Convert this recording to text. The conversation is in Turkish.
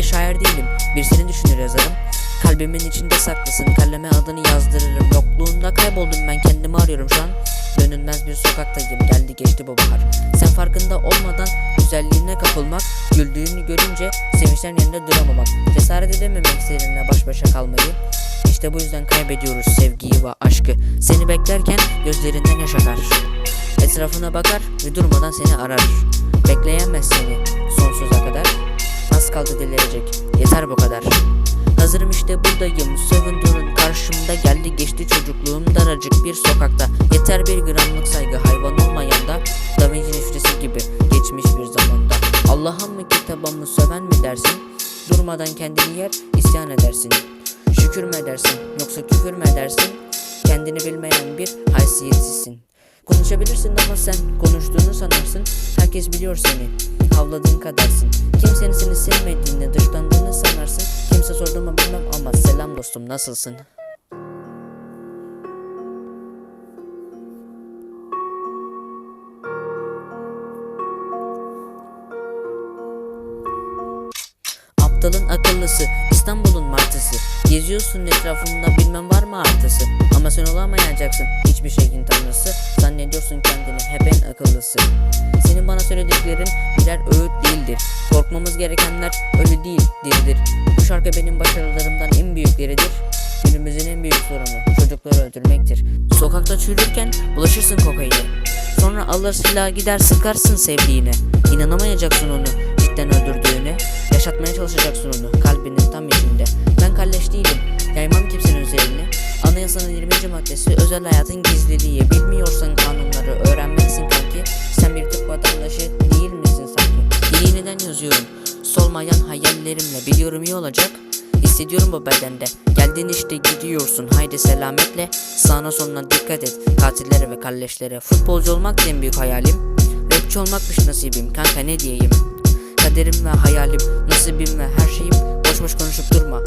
Şimdi şair değilim. Bir seni düşünür yazarım. Kalbimin içinde saklısın kaleme adını yazdırırım. Yokluğunda kayboldum ben. Kendimi arıyorum şu an. Dönülmez bir sokaktayım. Geldi geçti bu bahar. Sen farkında olmadan güzelliğine kapılmak Güldüğünü görünce sevinçten yerinde duramamak. Cesaret edememek seninle baş başa kalmayı. İşte bu yüzden kaybediyoruz sevgiyi ve aşkı. Seni beklerken gözlerinden yaş akar. Etrafına bakar ve durmadan seni arar. Bekleyemez seni Kaldı delirecek. Yeter bu kadar. Hazırım işte buradayım. Seven durun karşımda geldi geçti çocukluğum daracık bir sokakta. Yeter bir gramlık saygı hayvan olmayan da Da Vinci gibi geçmiş bir zamanda. Allah'a mı kitaba mı söven mi dersin? Durmadan kendini yer isyan edersin. Şükür mü edersin yoksa küfür mü edersin? Kendini bilmeyen bir haysiyetsizsin. Konuşabilirsin ama sen konuştuğunu sanarsın. Herkes biliyor seni Havladığın kadarsın. Kimsenin seni sevmediğini dışlandığını sanarsın. Kimse sordu mu bilmem ama selam dostum nasılsın? Aptalın akıllısı, İstanbul'un martısı. Geziyorsun etrafında bilmem var mı artısı? Ama sen olamayacaksın hiçbir şeyin tanrısı. Zannediyorsun kendini hep en akıllısı Senin bana söylediklerin birer öğüt değildir. Korkmamız gerekenler ölü değil diridir. Bu şarkı benim başarılarımdan en büyükleridir Günümüzün en büyük sorunu çocukları öldürmektir. Sokakta çürürken bulaşırsın kokaine Sonra alır silah gider sıkarsın sevdiğine. İnanamayacaksın onu cidden öldürdüğüne. Yaşatmaya çalışacaksın onu kalbinin tam içinde. Ben kalleş değilim yaymam kimsenin üzerine. Anayasanın 20. maddesi özel hayatın gizliliği. Bilmiyorsan kanunları öğrenmelisin kanki. Sen bir Türk vatandaşı yazıyorum. Solmayan hayallerimle biliyorum iyi olacak. Hissediyorum bu bedende. Geldin işte gidiyorsun. Haydi selametle. Sağına soluna dikkat et. Katillere ve kalleşlere. Futbolcu olmak en büyük hayalim. Rapçi olmakmış nasibim. Kanka ne diyeyim? Kaderim ve hayalim nasibim ve her şeyim. Boş boş konuşup durma